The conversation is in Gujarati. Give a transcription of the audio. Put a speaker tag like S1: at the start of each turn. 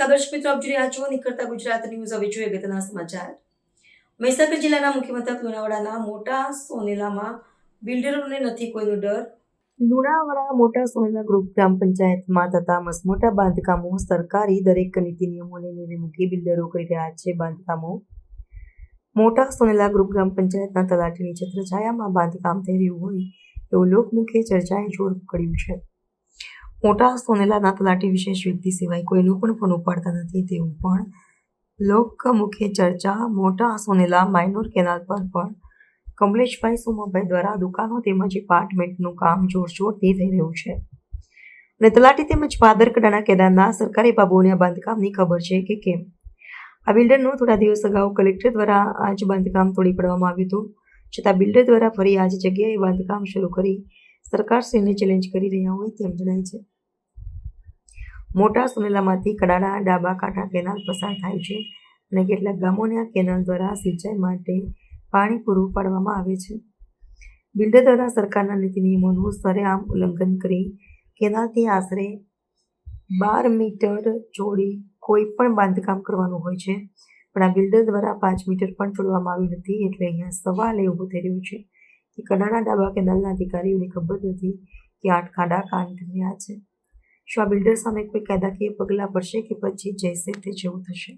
S1: નમસ્કાર દર્શક મિત્રો, આપ જોઈ રહ્યા છો નીકળતા ગુજરાત ન્યૂઝ. હવે જોઈએ અગત્યના સમાચાર. મહીસાગર જિલ્લાના મુખ્ય મથક લુણાવાડાના મોટા સોનેલામાં બિલ્ડરોને નથી કોઈનો ડર. લુણાવાડા મોટા સોનેલા ગ્રુપ ગ્રામ પંચાયતમાં થતા મસમોટા બાંધકામો સરકારી દરેક નીતિ નિયમોને નેવે મૂકી બિલ્ડરો કરી રહ્યા છે બાંધકામો. મોટા સોનેલા ગ્રુપ ગ્રામ પંચાયતના તલાટીની છત્રછાયામાં બાંધકામ થઈ રહ્યું હોય એવું લોકમુખે ચર્ચાએ જોર પકડ્યું છે. મોટા સોનેલાના તલાટી વિશેષ વ્યક્તિ સિવાય કોઈનું પણ ફોન ઉપાડતા નથી તેવું પણ લોકમુખે ચર્ચા. મોટા સોનેલા માઇનોર કેનાલ પર પણ કમલેશભાઈ સોમાભાઈ દ્વારા દુકાનો તેમજ એપાર્ટમેન્ટનું કામ જોરશોરથી થઈ રહ્યું છે. અને તલાટી તેમજ પાદરકડાના કેદારના સરકારી બાબુઓને બાંધકામની ખબર છે કે કેમ? આ બિલ્ડરનું થોડા દિવસ અગાઉ કલેક્ટર દ્વારા આ જ બાંધકામ તોડી પાડવામાં આવ્યું હતું. છતાં બિલ્ડર દ્વારા ફરી આ જ જગ્યાએ બાંધકામ શરૂ કરી સરકારશ્રીને ચેલેન્જ કરી રહ્યા હોય તેમ જણાય છે. મોટા સુનેલામાંથી કડાળા ડાબા કાંઠા કેનાલ પસાર થાય છે અને કેટલાક ગામોને આ કેનાલ દ્વારા સિંચાઈ માટે પાણી પૂરું પાડવામાં આવે છે. બિલ્ડર દ્વારા સરકારના નીતિ નિયમોનું સરેઆમ ઉલ્લંઘન કરી કેનાલથી આશરે બાર મીટર જોડી કોઈ પણ બાંધકામ કરવાનું હોય છે. પણ આ બિલ્ડર દ્વારા પાંચ મીટર પણ છોડવામાં આવ્યું નથી એટલે અહીંયા સવાલ એ ઊભો થઈ રહ્યો છે કે કડાણા, ડાબા કેનાલના અધિકારીઓને ખબર નથી કે આઠ ખાડા કાંઠ રહ્યા છે. શું આ બિલ્ડર સામે કોઈ કાયદાકીય પગલાં પડશે કે પછી જૈસે તે જેવું થશે?